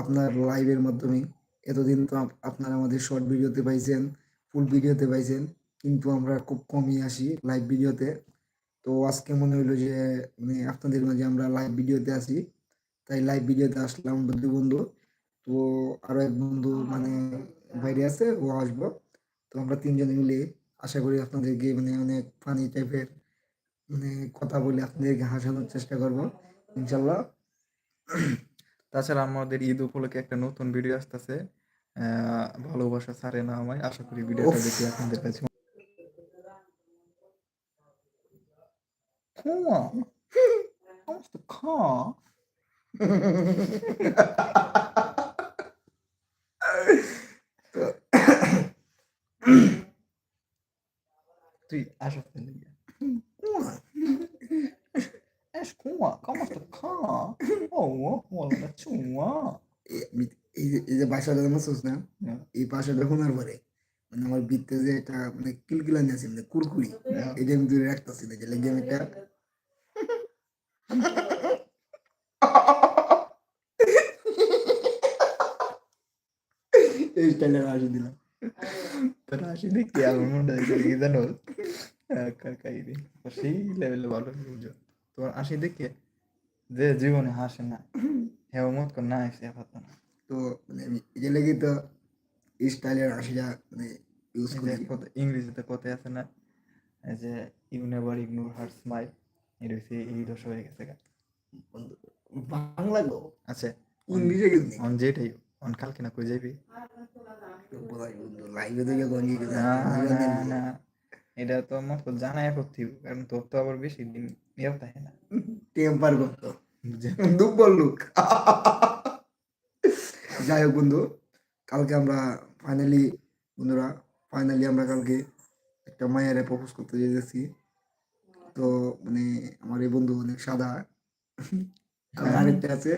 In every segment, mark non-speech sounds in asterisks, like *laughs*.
আপনার লাইভের মাধ্যমে। এতদিন তো আপ- আপনারা আমাদের শর্ট ভিডিওতে পাইছেন ফুল ভিডিওতে পাইছেন, কিন্তু আমরা খুব কমই আসি লাইভ ভিডিওতে তো আজকে মনে হইল যে মানে আপনাদের মাঝে আমরা লাইভ ভিডিওতে আসি তাই লাইভ ভিডিওতে আসলাম দুই বন্ধু। তো আরও এক বন্ধু মানে বাইরে আছে, ও আসব। তো আমরা তিনজনে মিলে আশা করি আপনাদেরকে মানে অনেক ফানি টাইপের মানে কথা বলে আপনাদেরকে হাসানোর চেষ্টা করব, ইনশাল্লাহ। তাছাড়া আমাদের ঈদ উপলক্ষে একটা নতুন ভিডিও আসতেছে। ভালোবাসা ছাড়ে না আমায়। আশা করি ভিডিওটা। দেখে আপনাদের কাছে তুই আসো ¿cómo está? Oh, hola, chua. এই যে এই যে বাসাটা না এই বাসাটা শোনার পরে মানে আমার ভিতরে যে একটা মানে কিলকিলানি আছে মানে কুরকুরি. এটা আমি দূরে রাখতেছি না যে লেগে একটা এই স্টাইলের হাসি দিলাম তোর হাসি দেখি আমার মনে হয় জানো সেই লেভেলে ভালো বুঝো তোর হাসি দেখে যে জীবনে হাসে না হেও মত কর না এসে পাতা না। তো মানে এটা লেগে তো এই স্টাইলের হাসিটা মানে ইউজ এই করি। ইংরেজিতে কথাই আছে না এই যে you never ignore her smile এটা হচ্ছে এই দোষ হয়ে গেছে। বাংলা গো। আচ্ছা ইংলিশে কিন্তু অন যেটাই অন কালকে না কই যাইবি? লাইভে থেকে না না এটা তো মত জানাই করতে কারণ তোর তো আবার বেশি দিন টেম্পার করতো দুর্বল লোক যাই হোক বন্ধু কালকে আমরা ফাইনালি বন্ধুরা ফাইনালি আমরা কালকে একটা মায়ের প্রপোজ করতে যেতেছি তো মানে আমার এই বন্ধু অনেক সাদা আর আরেকটা আছে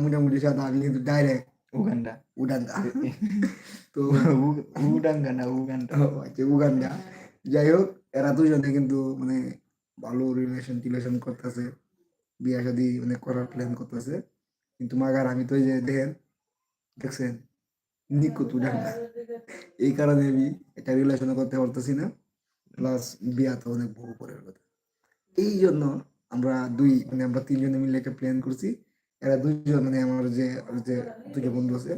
মোটামুটি সাদা আমি কিন্তু ডাইরেক্ট উগান্ডা উডাঙ্গা তো উগান্ডা না উগান্ডা আচ্ছা উগান্ডা যাই হোক এরা দুজনে কিন্তু মানে ভালো রিলেশন টিলেশন করতেছে, বিয়া শাদি মানে করার প্ল্যান করতেছে। কিন্তু মাগার আমি তো যে দেখেন, দেখছেন নিকুত উডাঙ্গা এই কারণে আমি একটা রিলেশন করতে পারতেছি না। প্লাস বিয়া তো অনেক বহু পরের কথা। এই জন্য আমরা দুই মানে আমরা তিনজনে মিলে একটা প্ল্যান করছি। এরা দুইজন মানে আমার যে যে বন্ধু আছে,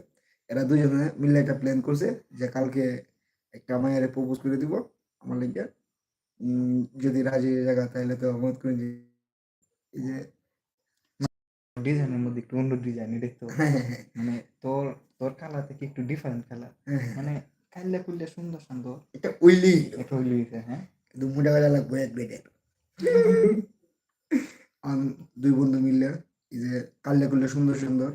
এরা দুজনে মিলে একটা প্ল্যান করছে যে কালকে একটা মায়ের প্রপোজ করে দিব আমার লেগে। যদি রাজি হয়ে জায়গা তাহলে তো মত করে যে এই যে ডিজাইনের মধ্যে একটু অন্য ডিজাইন দেখতে হ্যাঁ হ্যাঁ হ্যাঁ, মানে তোর তোর কালার থেকে একটু ডিফারেন্ট হ্যাঁ। মানে কাইলে কুললে সুন্দর সুন্দর। এটা উইলি এটা হইছে, হ্যাঁ। কিন্তু মোটা গলা লাগবে এক বেডের দুই বন্ধু মিললে এই যে কাল্লে করলে সুন্দর সুন্দর।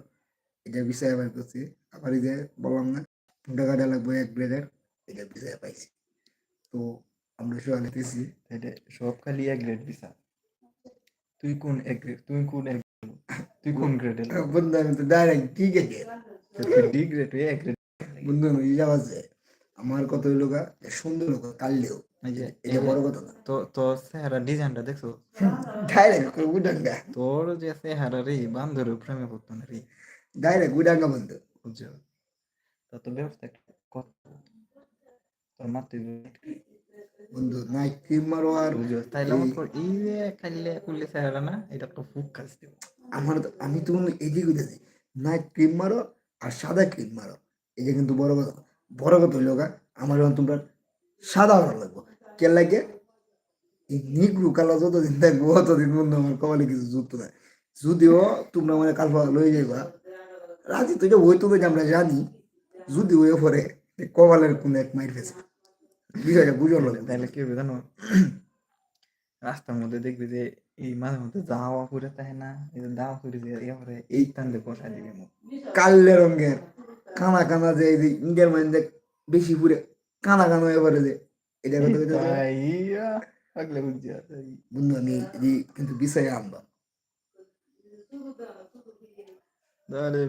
এটা বিষয় আবার করছি। আবার এই যে বললাম না মোটা গাড়া লাগবে এক ব্রেডের এটা বিষয় পাইছি। তো আমরা সবাই আলিতেছি তাইলে সব খালি এক গ্রেড দিছা। তুই কোন এক গ্রেড তুই কোন এক তুই কোন গ্রেডে বন্ধু আমি তো ডাইরেক্ট ঠিক আছে তুই ডি গ্রেড তুই এক গ্রেড বন্ধু আমি ইজাব আছে আমার কত হইল গা সুন্দর লোক কাললেও। এটা বড় কথা না। তো তোর চেহারা ডিজাইনটা দেখছ? ডাইরেক্ট উডাঙ্গা তোর যে চেহারা রে বান্ধবের প্রেমে পড়তো না রে। ডাইরেক্ট উডাঙ্গা বন্ধু। বুঝছ? তা তো ব্যবস্থা কর। তোর মাত্র বন্ধু নাইট ক্রিম মারো আর তাইলে আমার এই যে খাইলে চেহারা না এটা তো ফুক কাজ দিব আমার আমি তো নাইট ক্রিম মারো আর সাদা ক্রিম মারো এটা কিন্তু বড় কথা বড় কথা হইল আমার যখন তোমরা সাদা ভালো লাগবো কে লাগে এই নিগ্রু কালা যতদিন থাকব ততদিন বন্ধু আমার কপালে কিছু যুক্ত নাই যদিও তোমরা মানে কাল লয়ে যাইবা রাজি তো যে হইতো যে আমরা জানি যদি হয়ে পরে কপালের কোন এক মাইর ফেসে বিষয়টা বুঝো তাহলে কি হবে জানো? রাস্তার মধ্যে দেখবি যে এই মাঝে মধ্যে দাওয়া করে তাই না এই যে দাওয়া করে যে ইয়ে করে এই টানলে বসা দিবে কাল্লে রঙের কানা কানা যে এই যে ইন্ডিয়ার মাইন্ডে বেশি পুরে কানা কানা পড়ে যে এটা কথা চাই। পাগলে বুঝছি বন্ধু আমি কিন্তু বিষয়ে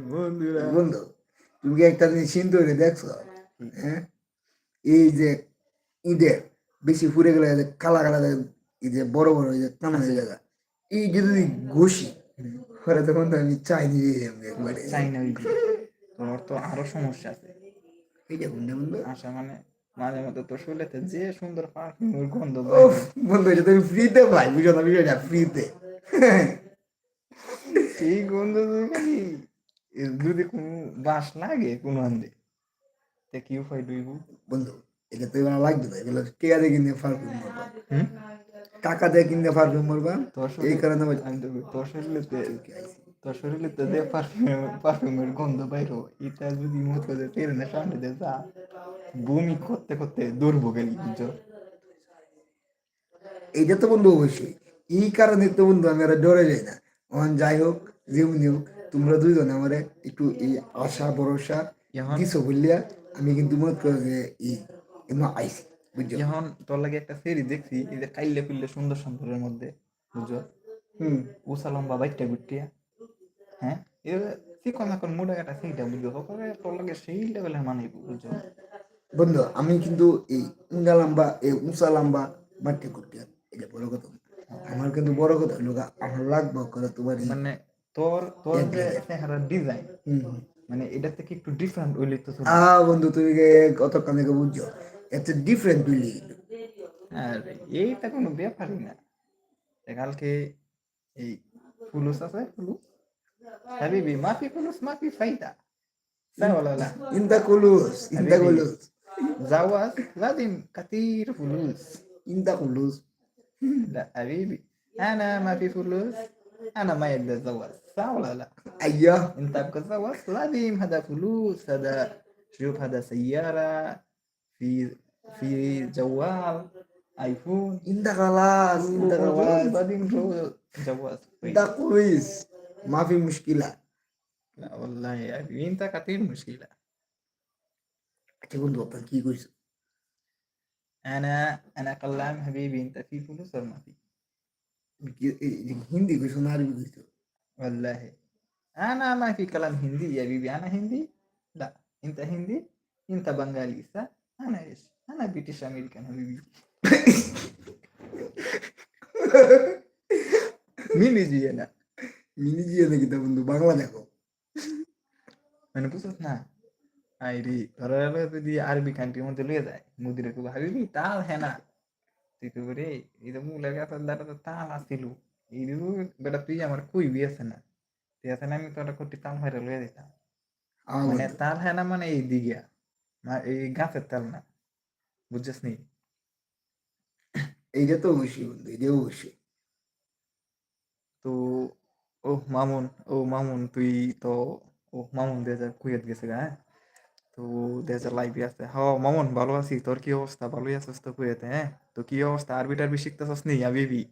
বন্ধুরা। বন্ধু তুমি একটা জিনিস চিন্তা করে দেখছ? হ্যাঁ? এই যে ঈদের বেশি ফুরে গেলে কালা কালা যে এই বড় বড় এই যে কানা যে জায়গা এই যদি ঘষি পরে তখন তো আমি চাইনি একবারে। চাই না তোর তো আরও সমস্যা আছে। এইটা কোনটা বন্ধু? আশা মানে মাঝে মধ্যে তোর শরীরেতে যে সুন্দর পারফিউমের গন্ধ বন্ধু এটা তুমি ফ্রিতে পাই বুঝো না বিষয়টা ফ্রিতে। সেই গন্ধ খালি যদি কোনো বাস লাগে কোনো আন্দে তে কি উপায় দইব বন্ধু এটা তো লাগবে না এগুলো দিয়ে পারফিউম মারবা টাকা দিয়ে পারফিউম মারবা এই কারণে তোর শরীরেতে তোর শরীরেতে যে পারফিউম পারফিউমের গন্ধ বাইর এটা যদি মত করে ট্রেনের সামনে দিয়ে যা। বমি করতে করতে বুঝছ? এইটা তো বন্ধু অবশ্যই। এই কারণে তো বন্ধু আমি আর ডরে যাই না। অন যাই হোক যেমনি হোক তোমরা দুইজন আমার একটু এই আশা ভরসা দিছো বললিয়া আমি কিন্তু মনে করো যে এই এমন আইসি বুঝছ? এখন তোর লাগে একটা সেরি দেখছি এই যে কাইলে কুইলে সুন্দর সুন্দরের মধ্যে বুঝছ? হুম। উষা লম্বা বাইকটা গুটিয়া হ্যাঁ? চিকন মোটা একটা সেইটা বুঝছ? সকলে তোর লাগে সেই লেভেলের বুঝছ? বন্ধু আমি কিন্তু এই উঙ্গা লম্বা এই উঁচা লম্বা বাট্টে করতে এটা বড় কথা। আমার কিন্তু বড় কথা হলো আমার লাগবে করে তোমার মানে তোর তোর যে চেহারার ডিজাইন। মানে এটা থেকে একটু ডিফারেন্ট হইলে তো আ বন্ধু তুমি কত কানে বুঝছ? একটা ডিফারেন্ট তুলি আর এইটা কোনো ব্যাপারই না এ কালকে এই ফুলুস আছে ফুলুস হাবিবি মাফি ফুলুস মাফি ফাইদা সাওলা লা ইনতা কুলুস ইনতা হাবিবি। কুলুস জাওয়াজ লাদিম কাতির ফুলুস ইনতা কুলুস لا حبيبي انا ما في فلوس انا ما يقدر اتزوج صح ولا لا আইয়া انت ابغى تتزوج لازم هذا فلوس هذا شوف هذا سيارة fi fi jawal iPhone. Indah kelas indah kelas. tadi jawal. Indah kuis. Maafi muskilah nah wallahi ya minta katin muskilah aku dua pergi kuis. Ana ana kalam habibi inta fi fulus wa ma fi hindi ko sunari gusto wallahi. Ana ma fi kalam hindi ya bibi ana hindi? La inta hindi? Inta bangali sa Ana yes. Ana British American habibi. মিনি জিয়ে না mini জিয়ে দেখি তা বন্ধু বাংলা দেখো মানে বুঝছ না আই রে ধরা যদি আরবি কান্ট্রির মধ্যে লুয়ে যায় মুদিরে কবে হাবিবি তাল হ্যাঁ না তুই তো রে এই তো মুলের কাছে দাঁড়া তো তাল আসিল এই বেটা তুই আমার কই বিয়েছে না তুই আছে না আমি তোরা কোটি তাল হারে লুয়ে দিতাম মানে তাল হ্যাঁ না মানে এই দিঘা না এই গাছের তাল না বুঝছিস নি? এইটা তো অবশ্যই বন্ধু এটা অবশ্যই তো ও মামুন ও মামুন তুই তো ও মামুন দেজা কুয়েত গেছে গা হ্যাঁ? তো দেজা লাইভে আছে। হ মামুন ভালো আছি তোর কি অবস্থা? ভালোই আছিস তো কুয়েতে হ্যাঁ? তো কি অবস্থা? আরবি টারবি শিখতেছস নি হাবিবি?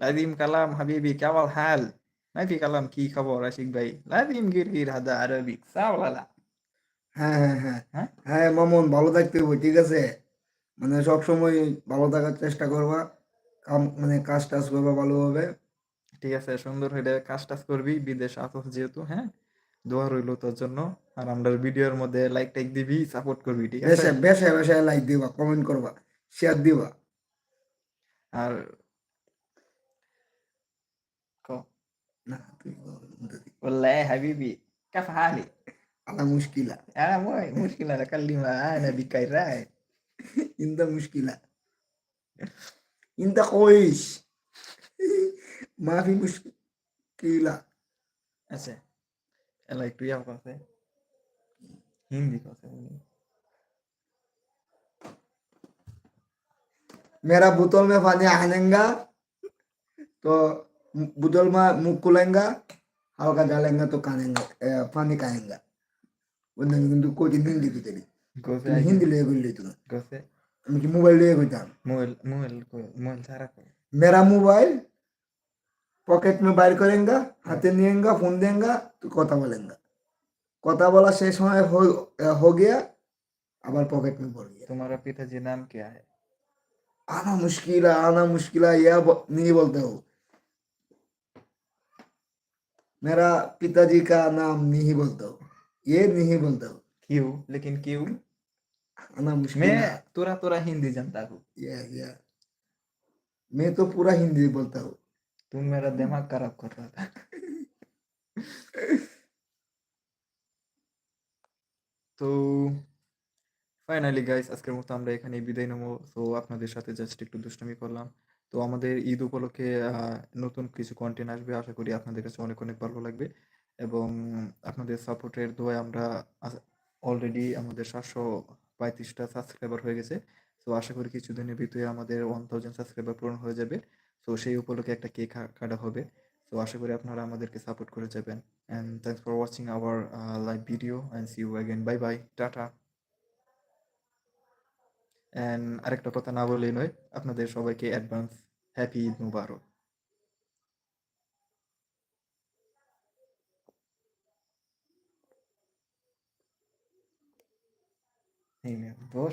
লাদিম কালাম হাবিবি কেমন হাল? নাকি কালাম কি খবর? আশিক ভাই লাদিম গির গির হাদা আরবি সাওলালা। হ্যাঁ হ্যাঁ হ্যাঁ। হ্যাঁ? হ্যাঁ ভালো থাকতে হবে ঠিক আছে? মানে সবসময় ভালো থাকার চেষ্টা করবা কাম মানে কাজ টাজ করবা ভালোভাবে। ঠিক আছে সুন্দর হয়ে কাজ টাজ করবি বিদেশ আসস যেহেতু হ্যাঁ? দোয়া রইল তোর জন্য। আর আমরা ভিডিওর মধ্যে লাইক টাইক দিবি সাপোর্ট করবি ঠিক আছে? বেশ বেশ লাইক দিবা কমেন্ট করবা শেয়ার দিবা। আর ক? না তুই বললে হাবিবি কাফ হালি। حبيبي كيف حالي؟ আলা মুশকিলা أنا مو مشكلة أكلم أنا بكيراي *laughs* ইন্দা মুশকিলা ইন্দা কইস *laughs* মাফি মুশকিলা আচ্ছা এলা একটু ইয়া কথা হিন্দি কথা বলি मेरा बोतल में पानी आनेगा तो बोतल में मुंह खुलेगा हल्का डालेंगे तो कानेंगे ए, पानी खाएंगा কথা কথা বলা শেষ हो गया আবার পকেট में पड़ गया तुम्हारा पिताजी नाम क्या है आना मुश्किल आना मुश्किल है यह नहीं बोलते हो मेरा पिताजी का नाम नहीं बोलता हूँ ये नहीं बोलते हो क्यों लेकिन क्यों आना मुश्किल मैं है तुरा तुरा हिंदी जानता हूँ ये ये मैं तो पूरा हिंदी बोलता हूँ तुम मेरा दिमाग खराब कर रहा था তো ফাইনালি গাইস আজকের মতো আমরা এখানে বিদায় নেবো তো আপনাদের সাথে জাস্ট একটু দুষ্টামি করলাম তো আমাদের ঈদ উপলক্ষে আহ, নতুন কিছু কন্টেন্ট আসবে আশা করি আপনাদের কাছে অনেক অনেক ভালো লাগবে এবং আপনাদের সাপোর্টের দোয়ায় আমরা অলরেডি আমাদের সাতশো পঁয়ত্রিশটা সাবস্ক্রাইবার হয়ে গেছে। তো আশা করি কিছুদিনের ভিতরে আমাদের ওয়ান থাউজেন্ড সাবস্ক্রাইবার পূরণ হয়ে যাবে। তো সেই উপলক্ষে একটা কেক কাটা হবে। তো আশা করি আপনারা আমাদেরকে সাপোর্ট করে যাবেন। And thanks for watching our live video and see you again bye bye ta-ta and আরেকটা কথা না বলেই নয়, আপনাদের সবাইকে অ্যাডভান্স হ্যাপি ঈদ মুবারক এই মেয়ে, দোষ